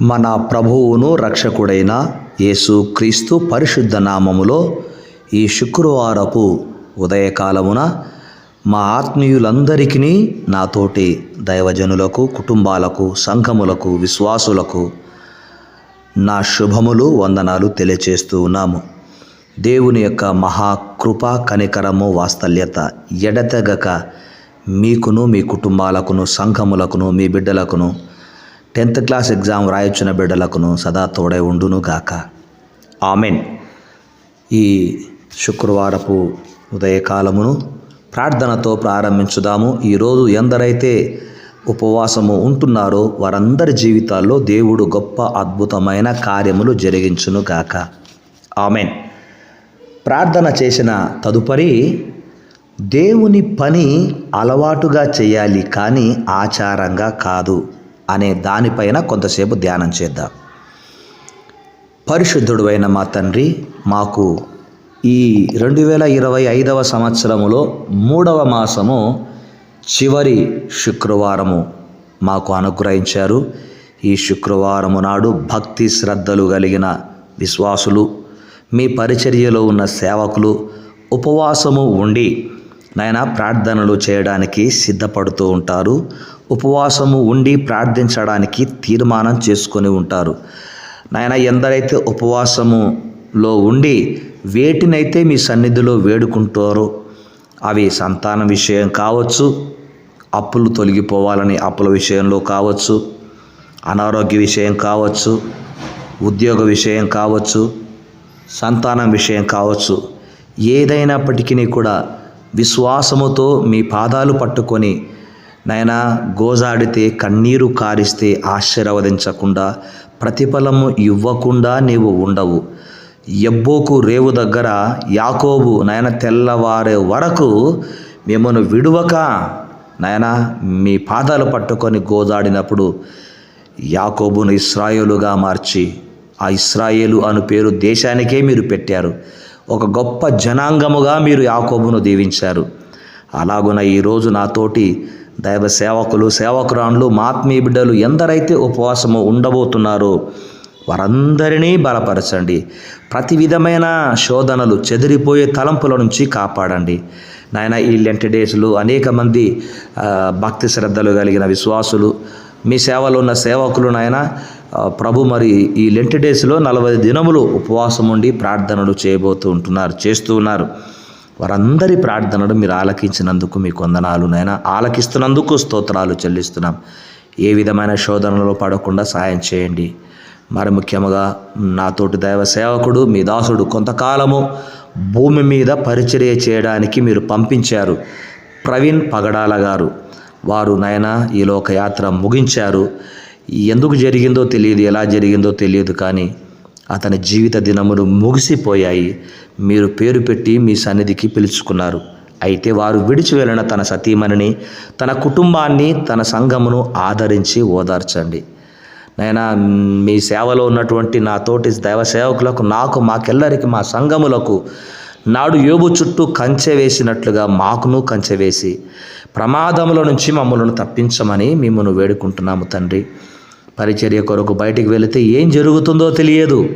మన ప్రభువును రక్షకుడైన యేసు క్రీస్తు పరిశుద్ధ నామములో ఈ శుక్రవారపు ఉదయకాలమున మా ఆత్మీయులందరికీ నాతోటి దైవజనులకు కుటుంబాలకు సంఘములకు విశ్వాసులకు నా శుభములు వందనాలు తెలియచేస్తూ ఉన్నాము. దేవుని యొక్క మహాకృప కనికరము వాత్సల్యత ఎడతెగక మీకును మీ కుటుంబాలకును సంఘములకును మీ బిడ్డలకును టెన్త్ క్లాస్ ఎగ్జామ్ రాయొచ్చిన బిడ్డలకును సదా తోడై ఉండును గాక. ఆమెన్. ఈ శుక్రవారపు ఉదయకాలమును ప్రార్థనతో ప్రారంభించుదాము. ఈరోజు ఎందరైతే ఉపవాసము ఉంటున్నారో వారందరి జీవితాల్లో దేవుడు గొప్ప అద్భుతమైన కార్యములు జరిగించును గాక. ఆమెన్. ప్రార్థన చేసిన తదుపరి దేవుని పని అలవాటుగా చేయాలి కానీ ఆచారంగా కాదు. అనే దానిపైన కొంతసేపు ధ్యానం చేద్దాం. పరిశుద్ధుడు అయిన మా తండ్రి మాకు ఈ రెండు వేల ఇరవై ఐదవ సంవత్సరములో మూడవ మాసము చివరి శుక్రవారము మాకు అనుగ్రహించారు. ఈ శుక్రవారము నాడు భక్తి శ్రద్ధలు కలిగిన విశ్వాసులు మీ పరిచర్యలో ఉన్న సేవకులు ఉపవాసము ఉండి నాయన ప్రార్థనలు చేయడానికి సిద్ధపడుతూ ఉంటారు. ఉపవాసము ఉండి ప్రార్థించడానికి తీర్మానం చేసుకొని ఉంటారు. నాయన ఎందరైతే ఉపవాసములో ఉండి వేటినైతే మీ సన్నిధిలో వేడుకుంటారో అవి సంతానం విషయం కావచ్చు అప్పులు తొలగిపోవాలని అప్పుల విషయంలో కావచ్చు అనారోగ్య విషయం కావచ్చు ఉద్యోగ విషయం కావచ్చు సంతానం విషయం కావచ్చు ఏదైనప్పటికీ కూడా విశ్వాసముతో మీ పాదాలు పట్టుకొని నాయన గోజాడితే కన్నీరు కారిస్తే ఆశీర్వదించకుండా ప్రతిఫలము ఇవ్వకుండా నీవు ఉండవు. ఎబ్బోకు రేవు దగ్గర యాకోబు నాయన తెల్లవారే వరకు మిమ్మను విడువక నాయన మీ పాదాలు పట్టుకొని గోజాడినప్పుడు యాకోబును ఇస్రాయేలుగా మార్చి ఆ ఇస్రాయేలు అను పేరు దేశానికే మీరు పెట్టారు. ఒక గొప్ప జనాంగముగా మీరు యాకోబును దీవించారు. అలాగున ఈరోజు నాతోటి దైవ సేవకులు సేవకురాన్లు మాత్మీయ బిడ్డలు ఎందరైతే ఉపవాసము ఉండబోతున్నారో వారందరినీ బలపరచండి. ప్రతి విధమైన శోధనలు చెదిరిపోయే తలంపుల నుంచి కాపాడండి. నాయన ఈ లెంట్ డేస్లు అనేక మంది భక్తి శ్రద్ధలు కలిగిన విశ్వాసులు మీ సేవలో ఉన్న సేవకులు నాయన ప్రభు మరి ఈ లెంట్ డేస్లో నలభై దినములు ఉపవాసం ఉండి ప్రార్థనలు చేయబోతూ ఉంటున్నారు చేస్తూ ఉన్నారు. వారందరి ప్రార్థనలు మీరు ఆలకించినందుకు మీకు వందనాలు నాయన. ఆలకిస్తున్నందుకు స్తోత్రాలు చెల్లిస్తున్నాం. ఏ విధమైన శోధనలో పడకుండా సాయం చేయండి. మరి ముఖ్యంగా నాతోటి దైవ సేవకుడు మీ దాసుడు కొంతకాలము భూమి మీద పరిచర్య చేయడానికి మీరు పంపించారు. ప్రవీణ్ పగడాల గారు వారు నాయన ఈ లోకయాత్ర ముగించారు. ఎందుకు జరిగిందో తెలియదు ఎలా జరిగిందో తెలియదు కానీ అతని జీవిత దినములు ముగిసిపోయాయి. మీరు పేరు పెట్టి మీ సన్నిధికి పిలుచుకున్నారు. అయితే వారు విడిచి వెళ్ళిన తన సతీమణిని తన కుటుంబాన్ని తన సంఘమును ఆదరించి ఓదార్చండి. నైనా మీ సేవలో ఉన్నటువంటి నా తోటి దైవ సేవకులకు నాకు మాకెల్లరికి మా సంఘములకు నాడు యోబు చుట్టూ కంచె వేసినట్లుగా మాకును కంచె వేసి ప్రమాదముల నుంచి మమ్మలను తప్పించమని మిమ్మల్ని వేడుకుంటున్నాము తండ్రి. పరిచర్య కొరకు బయటికి వెళితే ఏం జరుగుతుందో తెలియదు.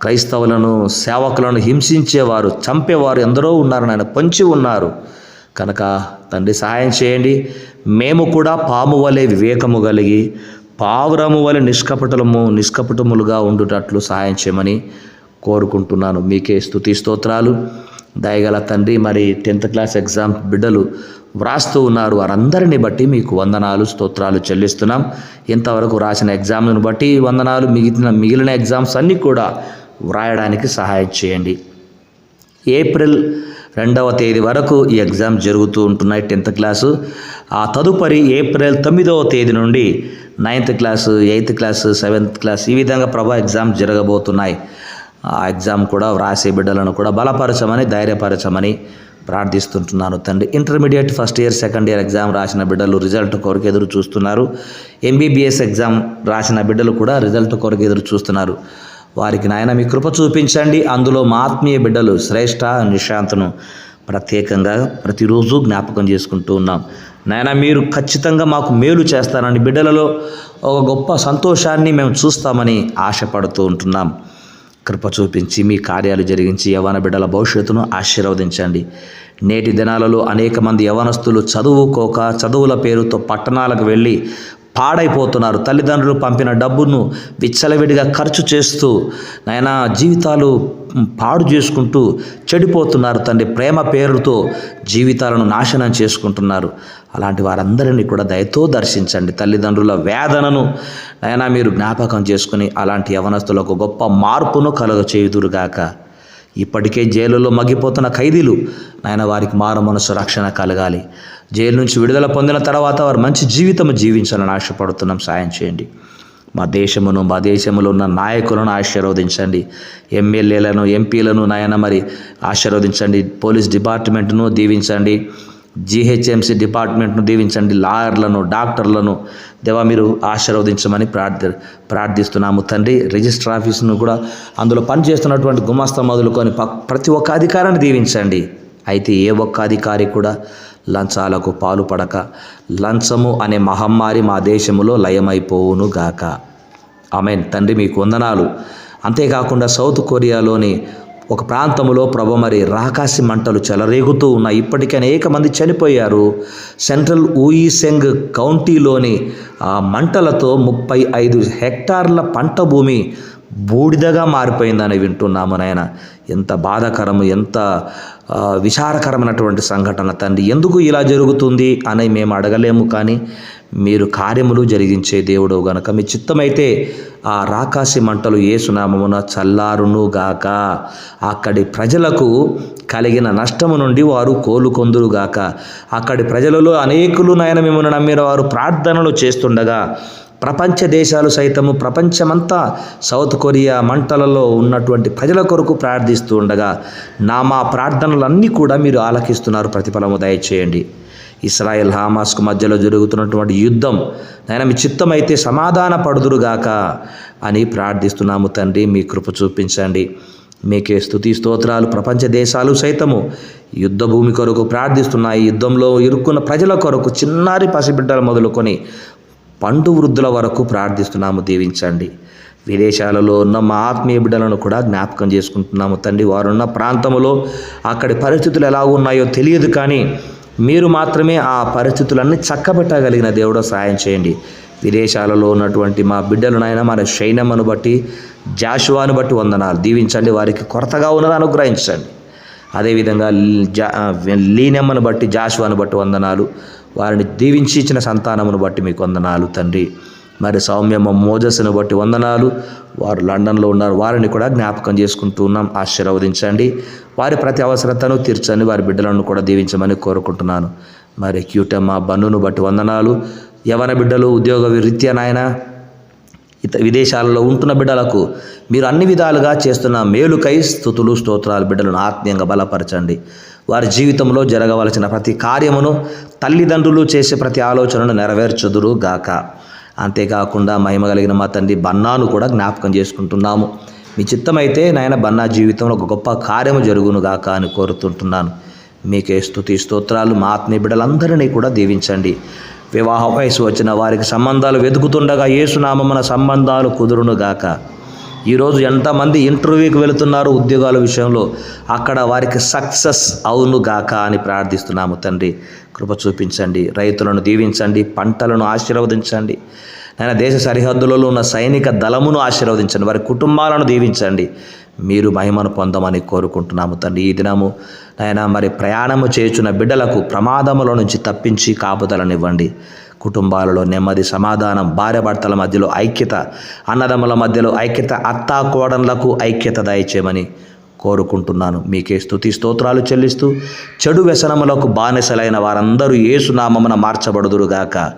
క్రైస్తవులను సేవకులను హింసించేవారు చంపేవారు ఎందరో ఉన్నారు నాయన పొంచి ఉన్నారు. కనుక తండ్రి సహాయం చేయండి. మేము కూడా పాము వలె వివేకము కలిగి పావురము వలె నిష్కపటలము నిష్కపటములుగా ఉండుటట్లు సహాయం చేయమని కోరుకుంటున్నాను. మీకే స్థుతి స్తోత్రాలు. దయగల తండ్రి మరి టెన్త్ క్లాస్ ఎగ్జామ్ బిడ్డలు వ్రాస్తూ ఉన్నారు. వారందరిని బట్టి మీకు వందనాలు స్తోత్రాలు చెల్లిస్తున్నాం. ఇంతవరకు రాసిన ఎగ్జామ్లను బట్టి వందనాలు మిగిలిన మిగిలిన ఎగ్జామ్స్ అన్నీ కూడా వ్రాయడానికి సహాయం చేయండి. ఏప్రిల్ రెండవ తేదీ వరకు ఈ ఎగ్జామ్ జరుగుతూ ఉంటున్నాయి. Tenth class. ఆ తదుపరి ఏప్రిల్ తొమ్మిదవ తేదీ నుండి ninth class eighth class seventh class ఈ విధంగా ప్రభా ఎగ్జామ్ జరగబోతున్నాయి. ఆ ఎగ్జామ్ కూడా వ్రాసే బిడ్డలను కూడా బలపరచమని ధైర్యపరచమని ప్రార్థిస్తుంటున్నాను తండ్రి. Intermediate first year second year exam రాసిన బిడ్డలు రిజల్ట్ కొరకు ఎదురు చూస్తున్నారు. ఎంబీబీఎస్ ఎగ్జామ్ రాసిన బిడ్డలు కూడా రిజల్ట్ కొరకు ఎదురు చూస్తున్నారు. వారికి నాయన మీ కృప చూపించండి. అందులో మా ఆత్మీయ బిడ్డలు శ్రేష్ఠ నిశాంతను ప్రత్యేకంగా ప్రతిరోజు జ్ఞాపకం చేసుకుంటూ ఉన్నాం. నాయన మీరు ఖచ్చితంగా మాకు మేలు చేస్తారని బిడ్డలలో ఒక గొప్ప సంతోషాన్ని మేము చూస్తామని ఆశపడుతూ ఉంటున్నాం. కృప చూపించి మీ కార్యాలు జరిగించి యవన బిడ్డల భవిష్యత్తును ఆశీర్వదించండి. నేటి దినాలలో అనేక మంది యవనస్తులు చదువుకోక చదువుల పేరుతో పట్టణాలకు వెళ్ళి పాడైపోతున్నారు. తల్లిదండ్రులు పంపిన డబ్బును విచ్చలవిడిగా ఖర్చు చేస్తూ నాయన జీవితాలు పాడు చేసుకుంటూ చెడిపోతున్నారు తండ్రి ప్రేమ పేరుతో జీవితాలను నాశనం చేసుకుంటున్నారు. అలాంటి వారందరినీ కూడా దయతో దర్శించండి. తల్లిదండ్రుల వేదనను అయినా మీరు జ్ఞాపకం చేసుకుని అలాంటి యవనస్తులకు గొప్ప మార్పును కలుగ చేయుదురుగాక ఇప్పటికే జైలులో మగ్గిపోతున్న ఖైదీలు నాయన వారికి మారు మనసు రక్షణ కలగాలి. జైలు నుంచి విడుదల పొందిన తర్వాత వారు మంచి జీవితం జీవించాలని ఆశపడుతున్నాం. సాయం చేయండి. మా దేశమును మా దేశంలో ఉన్న నాయకులను ఆశీర్వదించండి. ఎమ్మెల్యేలను ఎంపీలను నాయన మరి ఆశీర్వదించండి. పోలీస్ డిపార్ట్మెంట్ను దీవించండి. జీహెచ్ఎంసీ డిపార్ట్మెంట్ను దీవించండి. లాయర్లను డాక్టర్లను దేవా మీరు ఆశీర్వదించమని ప్రార్థి ప్రార్థిస్తున్నాము తండ్రి. రిజిస్టర్ ఆఫీసును కూడా అందులో పనిచేస్తున్నటువంటి గుమాస్తా మొదలుకొని ప- ప్రతి ఒక్క అధికారాన్ని దీవించండి. అయితే ఏ ఒక్క అధికారి కూడా లంచాలకు పాలుపడక లంచము అనే మహమ్మారి మా దేశంలో లయమైపోవును గాక. ఆమెన్. తండ్రి మీకు వందనాలు. అంతేకాకుండా సౌత్ కొరియాలోని ఒక ప్రాంతంలో ప్రభు మరి రాకాసి మంటలు చెలరేగుతూ ఉన్నాయి. ఇప్పటికీ అనేక మంది చనిపోయారు. సెంట్రల్ ఊయిసెంగ్ కౌంటీలోని మంటలతో ముప్పై ఐదు హెక్టార్ల పంట భూమి బూడిదగా మారిపోయిందని వింటున్నాము నాయన. ఎంత బాధాకరము ఎంత విచారకరమైనటువంటి సంఘటన తండ్రి. ఎందుకు ఇలా జరుగుతుంది అని మేము అడగలేము కానీ మీరు కార్యములు జరిగించే దేవుడు గనక మీ చిత్తమైతే ఆ రాకాసి మంటలు ఏసునామమున చల్లారును గాక. అక్కడి ప్రజలకు కలిగిన నష్టము నుండి వారు కోలుకొందురుగాక అక్కడి ప్రజలలో అనేకులు నాయన మిమ్మల్ని నమ్మిన వారు ప్రార్థనలు చేస్తుండగా ప్రపంచ దేశాలు సైతము ప్రపంచమంతా సౌత్ కొరియా మంటలలో ఉన్నటువంటి ప్రజల కొరకు ప్రార్థిస్తూ ఉండగా నా మా ప్రార్థనలన్నీ కూడా మీరు ఆలకిస్తున్నారు ప్రతిఫలము దయచేయండి. ఇస్రాయెల్ హామాస్కు మధ్యలో జరుగుతున్నటువంటి యుద్ధం నాయన మీ చిత్తమైతే సమాధాన పడుదురుగాక అని ప్రార్థిస్తున్నాము తండ్రి మీ కృప చూపించండి. మీకే స్థుతి స్తోత్రాలు ప్రపంచ దేశాలు సైతము. యుద్ధ భూమి కొరకు ప్రార్థిస్తున్నాయి యుద్ధంలో ఇరుక్కున్న ప్రజల కొరకు చిన్నారి పసిబిడ్డలు మొదలుకొని పండు వృద్ధుల వరకు ప్రార్థిస్తున్నాము దీవించండి. విదేశాలలో ఉన్న మా ఆత్మీయ బిడ్డలను కూడా జ్ఞాపకం చేసుకుంటున్నాము. తండ్రి వారున్న ప్రాంతంలో అక్కడి పరిస్థితులు ఎలా ఉన్నాయో తెలియదు కానీ మీరు మాత్రమే ఆ పరిస్థితులన్నీ చక్కబెట్టగలిగిన దేవుడు సాయం చేయండి. విదేశాలలో ఉన్నటువంటి మా బిడ్డలనైనా మన శైనమ్మను బట్టి జాషువాను బట్టి వందనాలు. దీవించండి వారికి కొరతగా ఉన్నది అనుగ్రహించండి. అదేవిధంగా జా లీనమ్మను బట్టి జాషువాను బట్టి వందనాలు. వారిని దీవించి ఇచ్చిన సంతానమును బట్టి మీకు వందనాలు తండ్రి. మరి సౌమ్యమ్మ మోజస్సును బట్టి వందనాలు. వారు లండన్లో ఉన్నారు. వారిని కూడా జ్ఞాపకం చేసుకుంటూ ఉన్నాం. ఆశీర్వదించండి. వారి ప్రతి అవసరతను తీర్చండి. వారి బిడ్డలను కూడా దీవించమని కోరుకుంటున్నాను. మరి క్యూటమ్మ బన్నును బట్టి వందనాలు. యవన బిడ్డలు ఉద్యోగ రీత్యా నాయన ఇత విదేశాలలో ఉంటున్న బిడ్డలకు మీరు అన్ని విధాలుగా చేస్తున్న మేలుకై స్థుతులు స్తోత్రాలు బిడ్డలను ఆత్మీయంగా బలపరచండి. వారి జీవితంలో జరగవలసిన ప్రతి కార్యమును తల్లిదండ్రులు చేసే ప్రతి ఆలోచనను నెరవేర్చుదురు గాక అంతేకాకుండా మహిమ కలిగిన మా తండ్రి బన్నాను కూడా జ్ఞాపకం చేసుకుంటున్నాము. మీ చిత్తమైతే నాయన బన్నా జీవితంలో ఒక గొప్ప కార్యము జరుగును గాక అని కోరుతుంటున్నాను. మీకే స్థుతి స్తోత్రాలు మా ఆత్మీయ బిడ్డలందరినీ కూడా దీవించండి. వివాహ వయసు వచ్చిన వారికి సంబంధాలు వెతుకుతుండగా ఏసునామమున సంబంధాలు కుదురును గాక ఈరోజు ఎంతమంది ఇంటర్వ్యూకి వెళుతున్నారు ఉద్యోగాల విషయంలో అక్కడ వారికి సక్సెస్ అవును గాక అని ప్రార్థిస్తున్నాము తండ్రి. కృప చూపించండి రైతులను దీవించండి పంటలను ఆశీర్వదించండి. ఆయన దేశ సరిహద్దులలో ఉన్న సైనిక దళమును ఆశీర్వదించండి వారి కుటుంబాలను దీవించండి. మీరు మహిమను పొందమని కోరుకుంటున్నాము తండ్రి. ఈ దినము నాయన మరి ప్రయాణము చేయుచున్న బిడ్డలకు ప్రమాదముల నుంచి తప్పించి కాపుదలనివ్వండి. కుటుంబాలలో నెమ్మది సమాధానం భార్యభర్తల మధ్యలో ఐక్యత అన్నదమ్ముల మధ్యలో ఐక్యత అత్తా కోడన్లకు ఐక్యత దయచేయమని కోరుకుంటున్నాను. మీకే స్థుతి స్తోత్రాలు చెల్లిస్తూ చెడు వ్యసనములకు బానిసలైన వారందరూ ఏసునామమున మార్చబడుదురుగాక.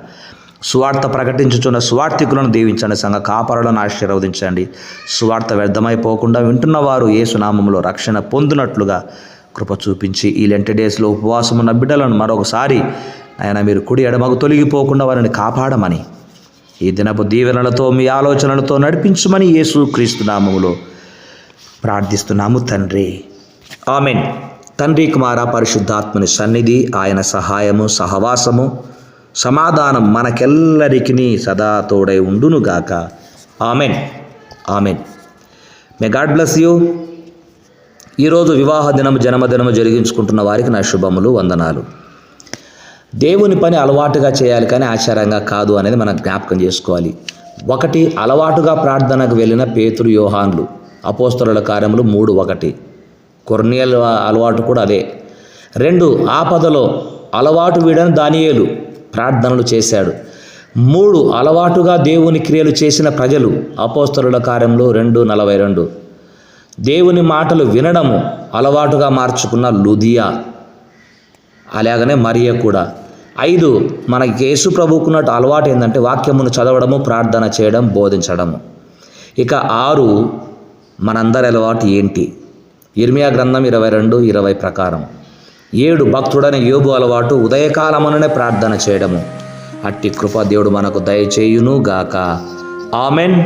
సువార్త ప్రకటించుచున్న స్వార్థికులను దీవించండి సంఘ కాపరులను ఆశీర్వదించండి. సువార్త వ్యర్థమైపోకుండా వింటున్న వారు ఏసునామంలో రక్షణ పొందినట్లుగా కృప చూపించి ఈ లెంటి డేస్లో ఉపవాసం ఉన్న బిడ్డలను మరొకసారి ఆయన మీరు కుడి ఎడమకు తొలగిపోకుండా వారిని కాపాడమని. ఈ దినపు దీవెనలతో మీ ఆలోచనలతో నడిపించమని యేసు క్రీస్తునామములో ప్రార్థిస్తున్నాము తండ్రి. ఆమెన్. తండ్రి కుమార పరిశుద్ధాత్మని సన్నిధి ఆయన సహాయము సహవాసము సమాధానం మనకెల్లరికి సదా తోడై ఉండునుగాక amen. Amen. May God bless you. ఈరోజు వివాహ దినము జన్మదినము జరిగించుకుంటున్న వారికి నా శుభములు వందనాలు. దేవుని పని అలవాటుగా చేయాలి కానీ ఆచారంగా కాదు అనేది మనం జ్ఞాపకం చేసుకోవాలి. ఒకటి అలవాటుగా ప్రార్థనకు వెళ్ళిన పేతురు యోహాన్లు అపోస్తలుల కార్యములు మూడు ఒకటి. కొర్నియల్ అలవాటు కూడా అదే. రెండు ఆపదలో అలవాటు వీడని దానియేలు ప్రార్థనలు చేశాడు. మూడు అలవాటుగా దేవుని క్రియలు చేసిన ప్రజలు అపోస్తలుల కార్యంలో రెండు నలభై రెండు. దేవుని మాటలు వినడము అలవాటుగా మార్చుకున్న లుదియా అలాగనే మరియ కూడా. ఐదు మన యేసు ప్రభుకున్నట్టు అలవాటు ఏంటంటే వాక్యమును చదవడము ప్రార్థన చేయడం బోధించడము. ఇక ఆరు మనందరి అలవాటు ఏంటి? ఇర్మియా గ్రంథం ఇరవై రెండు ఇరవై ప్రకారం. ఏడు భక్తుడైన యోగు అలవాటు ఉదయకాలముననే ప్రార్థన చేయడము. అట్టి కృప దేవుడు మనకు దయచేయును గాక ఆమెన్.